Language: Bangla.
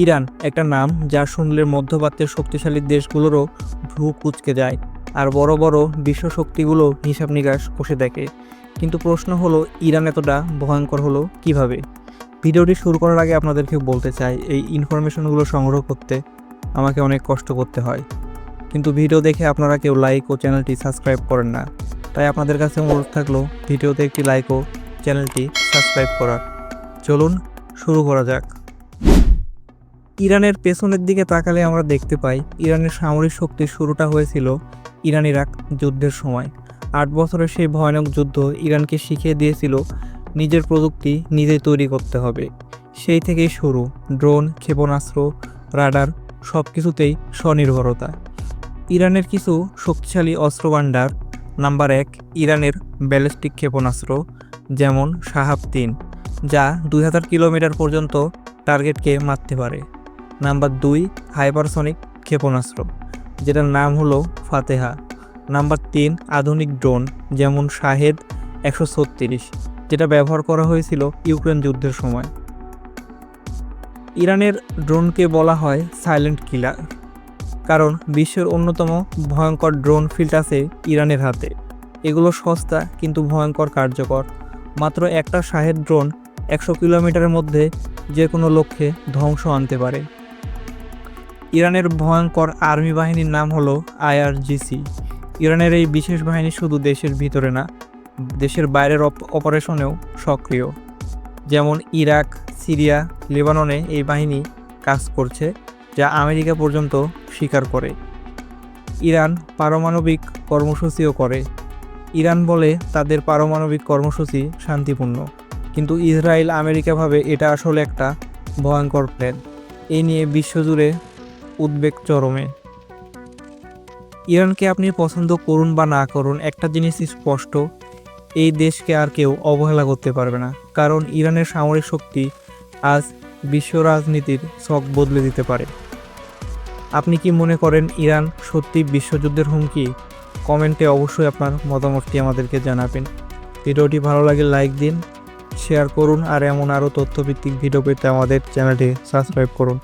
ইরান, একটা নাম যা শুনলে মধ্যপ্রাচ্যের শক্তিশালী দেশগুলোরও ভ্রু কুচকে যায় আর বড় বড় বিশ্ব শক্তিগুলো হিসাব নিকাশ কষে দেখে। কিন্তু প্রশ্ন হলো, ইরান এতটা ভয়ঙ্কর হলো কীভাবে? ভিডিওটি শুরু করার আগে আপনাদেরকে বলতে চাই, এই ইনফরমেশনগুলো সংগ্রহ করতে আমাকে অনেক কষ্ট করতে হয়। কিন্তু ভিডিও দেখে আপনারা কেউ লাইক ও চ্যানেলটি সাবস্ক্রাইব করেন না। তাই আপনাদের কাছে অনুরোধ থাকল, ভিডিওতে একটি লাইক ও চ্যানেলটি সাবস্ক্রাইব করার। চলুন, শুরু করা যাক। ইরানের পেছনের দিকে তাকালে আমরা দেখতে পাই, ইরানের সামরিক শক্তির শুরুটা হয়েছিল ইরান ইরাক যুদ্ধের সময়। আট বছরের সেই ভয়ানক যুদ্ধ ইরানকে শিখিয়ে দিয়েছিল নিজের প্রযুক্তি নিজেই তৈরি করতে হবে। সেই থেকেই শুরু, ড্রোন, ক্ষেপণাস্ত্র, রাডার সব কিছুতেই স্বনির্ভরতা। ইরানের কিছু শক্তিশালী অস্ত্র অস্ত্রভাণ্ডার নাম্বার এক, ইরানের ব্যালিস্টিক ক্ষেপণাস্ত্র, যেমন সাহাব তিন, যা দুই হাজার কিলোমিটার পর্যন্ত টার্গেটকে মারতে পারে। নাম্বার দুই, হাইপারসনিক ক্ষেপণাস্ত্র, যেটার নাম হলো ফাতেহা। নাম্বার তিন, আধুনিক ড্রোন, যেমন শাহেদ একশো ছত্রিশ, যেটা ব্যবহার করা হয়েছিল ইউক্রেন যুদ্ধের সময়। ইরানের ড্রোনকে বলা হয় সাইলেন্ট কিলার, কারণ বিশ্বের অন্যতম ভয়ঙ্কর ড্রোন ফিল্ড আছে ইরানের হাতে। এগুলো সস্তা কিন্তু ভয়ঙ্কর কার্যকর। মাত্র একটা শাহেদ ড্রোন একশো কিলোমিটারের মধ্যে যে কোনো লক্ষ্যে ধ্বংস আনতে পারে। ইরানের ভয়ঙ্কর আর্মি বাহিনীর নাম হলো আইআরজিসি। ইরানের এই বিশেষ বাহিনী শুধু দেশের ভিতরে না, দেশের বাইরের অপ- অপারেশনেও সক্রিয়। যেমন ইরাক, সিরিয়া, লেবাননে এই বাহিনী কাজ করছে, যা আমেরিকা পর্যন্ত স্বীকার করে। ইরান পারমাণবিক কর্মসূচিও করে। ইরান বলে তাদের পারমাণবিক কর্মসূচি শান্তিপূর্ণ, কিন্তু ইসরায়েল আমেরিকা ভাবে এটা আসলে একটা ভয়ঙ্কর প্ল্যান। এ নিয়ে বিশ্বজুড়ে উদ্বেগ চরমে। ইরানকে আপনি পছন্দ করুন বা না করুন, একটা জিনিস স্পষ্ট, এই দেশকে আর কেউ অবহেলা করতে পারবে না, কারণ ইরানের সামরিক শক্তি আজ বিশ্ব রাজনীতির ছক বদলে দিতে পারে। আপনি কি মনে করেন ইরান সত্যি বিশ্বযুদ্ধের হুমকি? কমেন্টে অবশ্যই আপনার মতামতটি আমাদেরকে জানাবেন। ভিডিওটি ভালো লাগে লাইক দিন, শেয়ার করুন, আর এমন আরও তথ্যভিত্তিক ভিডিও পেতে আমাদের চ্যানেলটি সাবস্ক্রাইব করুন।